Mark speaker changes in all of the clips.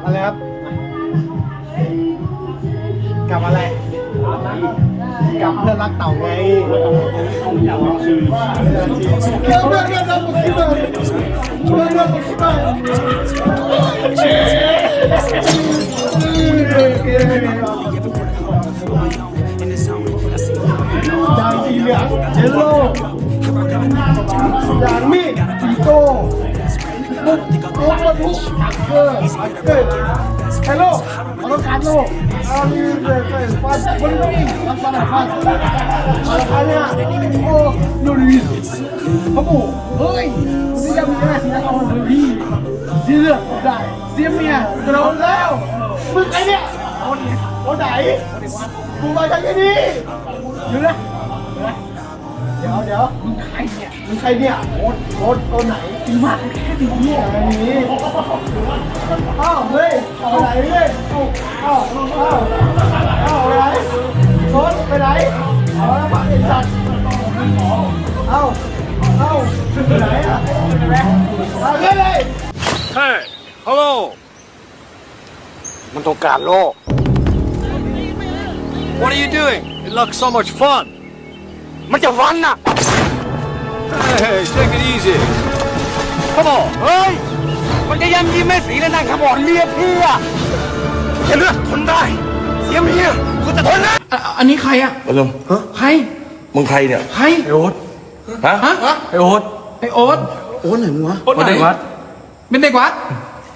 Speaker 1: บอะไรครับกลับอะไรกลับเพื่อนรักเต่าไงเรื่องเรื่องเรื่องเรื่องผมคิดว่าเรื่องเรื่องผมคิดว่า เนี่ยโอ้ลูริสเขาบอกเฮ้ยคุณจะมีอะไรที่จะเอามาดีเสียได้เสียเมียกระโดดแล้วมึงไอเนี่ยคนคนไหนกูมาจากที่นี่อยู่นะ เดี๋ยวเดี๋ยวมึงใครเนี่ยมึงใครเนี่ยโอ๊ตโอ๊ตตัวไหนมึงมาแค่นี้เนี่ยไอ้นี่อ้าวเฮ้ยเอาไหนเนี่ยเอาเอาเอาเอาไปไหนโอ๊ตไปไหนเอาแล้วมาไอ้สัตว์เอาเอาไปไหนอะเอาเงินเลย
Speaker 2: Hey, hello มันต้องการโลก What are you doing? It looks so much fun มันจะฟันน่ะ Hey, take it easy Come on เฮ้ย มันจะย้ำยิ้มแม่สีแล้วนั่งขบอนเมียพี่อะจะเลือกทนได้ เสียเมียกูจะทนนะ
Speaker 3: อะอันนี้ใครอะ
Speaker 4: อารมณ์ฮะ
Speaker 3: ใคร
Speaker 4: มึงใครเนี่ย
Speaker 3: ใคร
Speaker 4: ไอโอ๊ตฮะ
Speaker 3: ฮะ
Speaker 4: ไอโอ๊ต
Speaker 3: ไอโอ๊ต
Speaker 1: โอ๊ตไหนมึงวะ
Speaker 3: โอ๊ตไหน
Speaker 4: เด็กวัด
Speaker 3: เป็นเด็กวัด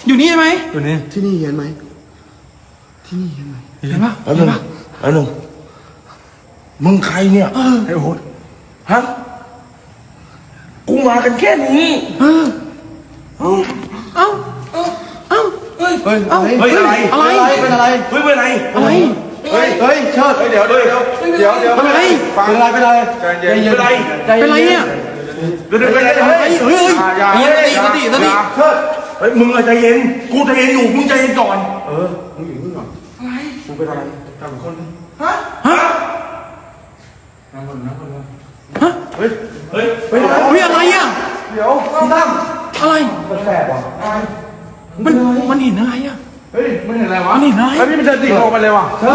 Speaker 3: อยู่นี่ใช่ไหม
Speaker 4: ตัวนี้
Speaker 1: ที่นี่เห็นไหมที่นี่เห็นไหม
Speaker 3: เห็นปะ
Speaker 4: แป๊บ
Speaker 3: เห็
Speaker 4: นึ
Speaker 3: น
Speaker 4: ง
Speaker 3: ปะ
Speaker 4: แป๊บนึง มึงใครเนี่ยไอโอ๊ตฮะกูมากันแค่นี้
Speaker 3: เออเอ้าเอ้าเอ้า
Speaker 4: เฮ้ย
Speaker 1: เฮ้ย
Speaker 3: เอ้า
Speaker 4: เฮ้ยอะไร
Speaker 3: อะไร
Speaker 1: เป็นอะไร
Speaker 4: เฮ้ยเป็นไร
Speaker 3: อะไร
Speaker 1: เฮ้ยเฮ้ยเชิดเดี๋ยวเดี๋ยวเดี๋ยวเดี๋ยวเดี๋ยว
Speaker 3: เป็นอะไร
Speaker 1: เป็นอะไรเป็นอะไรใจเย็น
Speaker 4: เป็นไร
Speaker 3: เป็นไรเนี่ย
Speaker 4: เดี๋ยวเดี๋ยวเป็นไร
Speaker 3: เฮ้
Speaker 4: เฮ้
Speaker 3: ย
Speaker 4: ย
Speaker 3: เฮ้ยเฮ้ยสติสติสติ
Speaker 1: เชิด
Speaker 4: เฮ้ยมึงอะใจเย็นกูใจเย็นอยู่มึงใจเย็นก่อน
Speaker 1: กูเป็นอะไรจำคน
Speaker 3: ฮะ
Speaker 4: เฮ้ย
Speaker 3: เฮ้ยอะไรอะ
Speaker 1: เดี๋ยวตั้ม
Speaker 3: อะไร
Speaker 1: มันแสบว่ะ
Speaker 3: มันมันเห็นอะไรอะ
Speaker 1: เฮ้ย มันเห็นอะไรวะ
Speaker 3: มันเห็นอะไร
Speaker 1: แล้วนี่มันจะติดออกมาเลยว่ะเชิ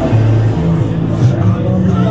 Speaker 5: Oh,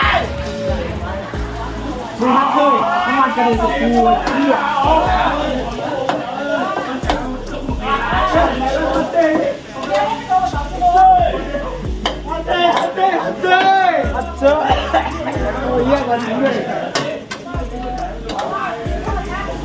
Speaker 5: องคนผู้ใหญ่กินเยอะอ่ะเยอะอ่ะเยอะตอนนี้พอไหม
Speaker 1: อาชีพมาเลยเลย
Speaker 5: ยังยังยังไม่มาดูนักเคยน้ำมันกระเด็นกับกูเหี้ย
Speaker 1: เต้เต้เต้เจ้าโอ้ยแย่กว่านี้เลย โ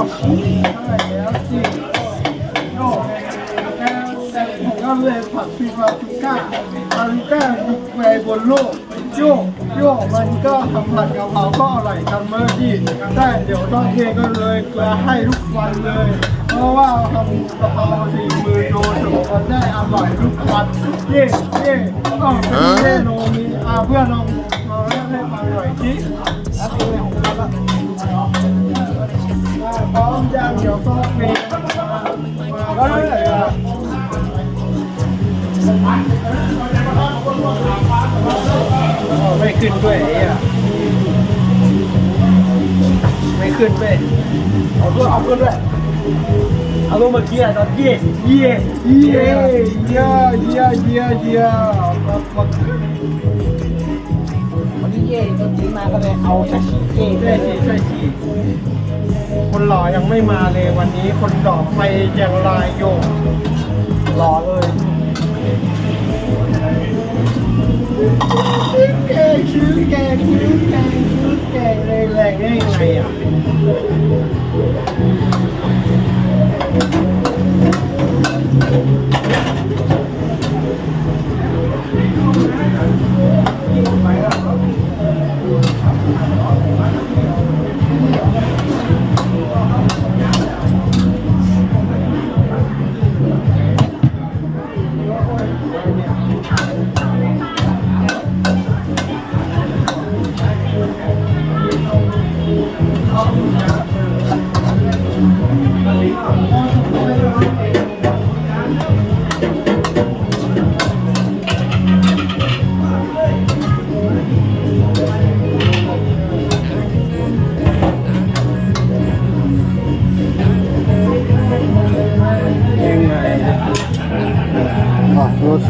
Speaker 1: ทำไม
Speaker 5: กับพ่อชี้
Speaker 1: ใช่แล้วจริงโยแต่แต่ผมก็เลยผัดฟีฟาชูก้าฟาชูก้าบุกไปบนโลกโยโยมันก็ทำผัดกะเพราก็อร่อยทำเมื่อที่ได้เดี๋ยวต้องเทก็เลยเกลือให้ทุกวันเลย เพราะว่าทำกะเพราสี่มือโจโจมันได้อร่อยทุกวันเย่เย่อ๋อเย่โนมีอาเพื่อนลองลองเล่นให้ฟังหน่อยสิ ไม่ขึ้นด้วยไอ้อะไม่ขึ้นด้วยเอาด้วยเอาด้วยด้วยเอาลงเมื่อกี้อะตอนเย่เย่เย่เย่เย่เย่เย่มามาขึ้น
Speaker 5: วันนี้เย่ก็ซื้มาก็เลยเอาชาชีเย่
Speaker 1: ใช่สิใช่สิ คนหล่อยังไม่มาเลยวันนี้คนหล่อไปอย่างไรโยม
Speaker 5: รอเลย
Speaker 1: แกคิ้วแกคิ้วแกคิ้วแกเลยแรงได้ยังไงอะ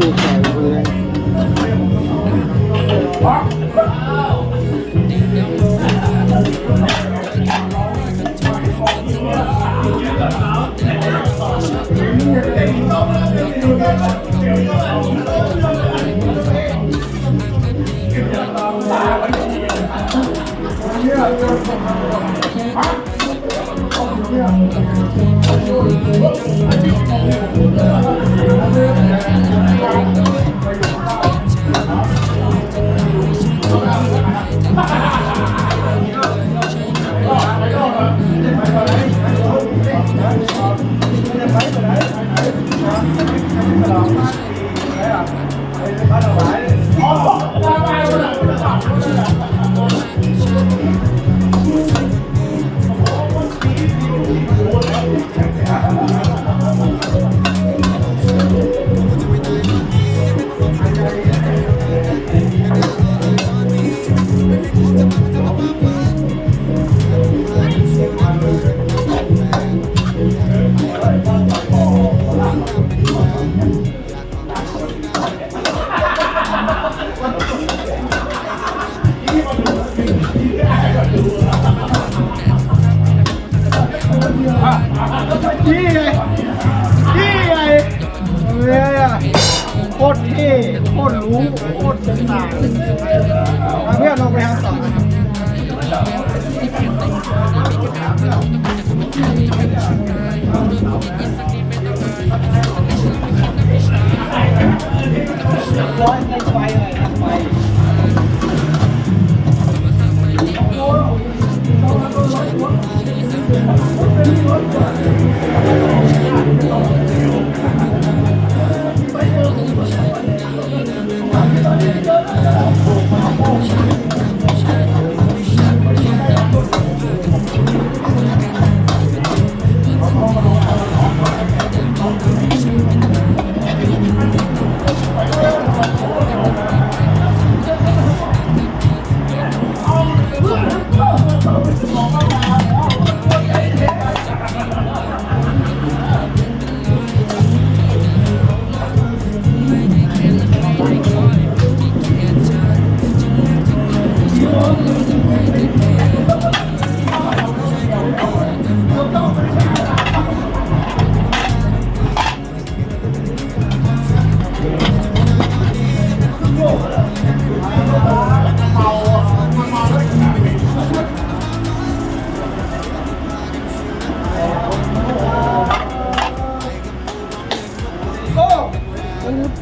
Speaker 1: อะ โคตรรู้โคตรเป็นต่างเอาเพื่อนลงไปทำต่อนะครับโ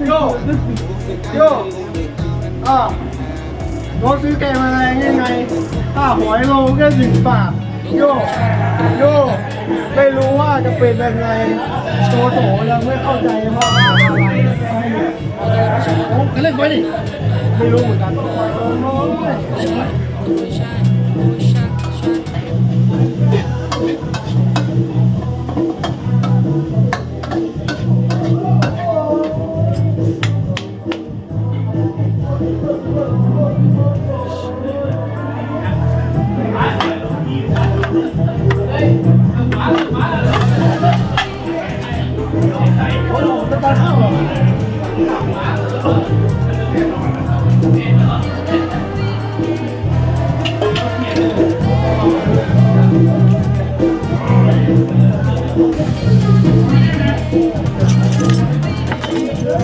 Speaker 1: โยโยอะรถซื้อแกงมาอะไรยังไงถ้าหอยโลแค่สิบบาทโยโยไม่รู้ว่าจะเป็นยังไงโตโตยังไม่เข้าใจว่าอะไรโอ้ก็เล่นไปดิไม่รู้เหมือนกัน โอ้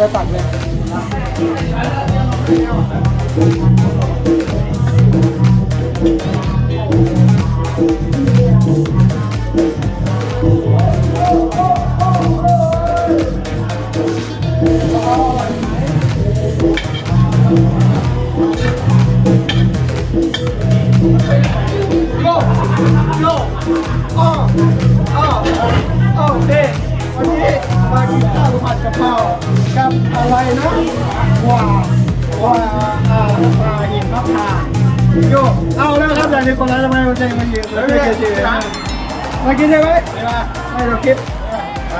Speaker 1: ไปตัดเลยโยโยอ้ออ้ออ้อ ข้าวผัดกะเพรากับอะไรนะว่าว่าอ่าปลาหิมะพร้าโยเอาแล้วครับอย่างนี้คนละทำไมมันใจมันยืนแล้วไม่เคยเจอมากินใช่ไหมไม่เราคิดไป